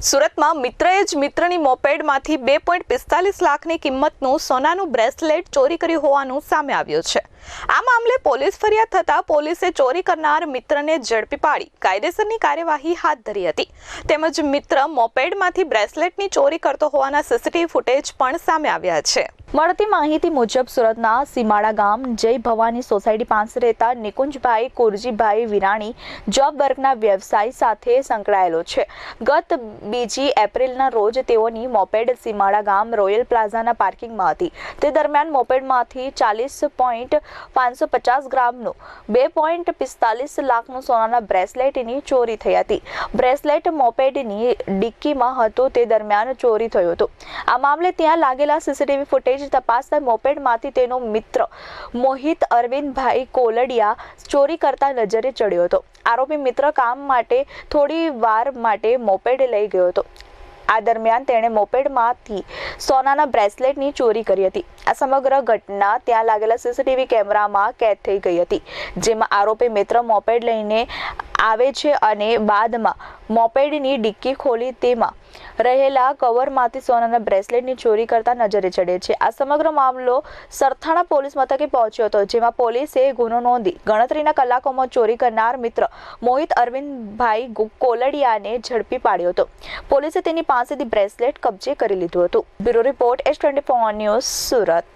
સુરતમાં મિત્રએ જ મિત્રની મોપેડમાંથી બે પોઈન્ટ પિસ્તાલીસ લાખની કિંમતનું સોનાનું બ્રેસલેટ ચોરી કર્યું હોવાનું સામે આવ્યું છે. આ મામલે પોલીસ ફરિયાદ થતાં પોલીસે ચોરી કરનાર મિત્રને ઝડપી પાડી, કાયદેસરની કાર્યવાહી હાથ ધરી હતી. તેમજ મિત્ર મોપેડમાંથી બ્રેસલેટની ચોરી કરતો હોવાના સીસીટીવી ફૂટેજ પણ સામે આવ્યા છે. મળતી માહિતી મુજબ સુરતના સીમાડા ગામ જય ભવાની સોસાયટી પાસે રહેતા નિકુંજભાઈ કુરજીભાઈ વિરાણી જોબ વર્કના વ્યવસાય સાથે સંકળાયેલો છે. ગત બીજી એપ્રિલના રોજ તેઓની મોપેડ સીમાડા ગામ રોયલ પ્લાઝાના પાર્કિંગમાં હતી. તે દરમિયાન મોપેડમાંથી ચાલીસ પોઈન્ટ પાંચસો પચાસ ગ્રામનું, બે પોઈન્ટ પિસ્તાલીસ લાખનું સોનાના બ્રેસલેટની ચોરી થઈ હતી. બ્રેસલેટ મોપેડની ડિક્કીમાં હતું તે દરમિયાન ચોરી થયું હતું. આ મામલે ત્યાં લાગેલા સીસીટીવી ફૂટેજ તપાસતા મોપેડમાંથી તેનો મિત્ર મોહિત અરવિંદભાઈ કોલડિયા ચોરી કરતા નજરે ચડ્યો હતો. આરોપી મિત્ર કામ માટે થોડી વાર માટે મોપેડ લઈ ગયો હતો. આ દરમિયાન તેણે મોપેડમાંથી સોનાના બ્રેસલેટની ચોરી કરી હતી. આ સમગ્ર ઘટના ત્યાં લાગેલા સીસીટીવી કેમેરામાં કેદ થઈ ગઈ હતી. જેમાં આરોપી મિત્ર મોપેડ લઈને આવે છે અને બાદમાં મોપેડની ડિક્કી ખોલી તેમાં રહેલા કવરમાંથી સોનાના બ્રેસલેટની ચોરી કરતા નજરે ચડે છે. આ સમગ્ર મામલો સરથાણા પોલીસ મથકે પહોંચ્યો હતો, જેમાં પોલીસે ગુનો નોંધી ગણતરીના કલાકોમાં ચોરી કરનાર મિત્ર મોહિત અરવિંદભાઈ કોલડિયાને ઝડપી પાડ્યો હતો. પોલીસે તેની પાસેથી બ્રેસલેટ કબજે કરી લીધું હતું. Bureau report S twenty news Surat.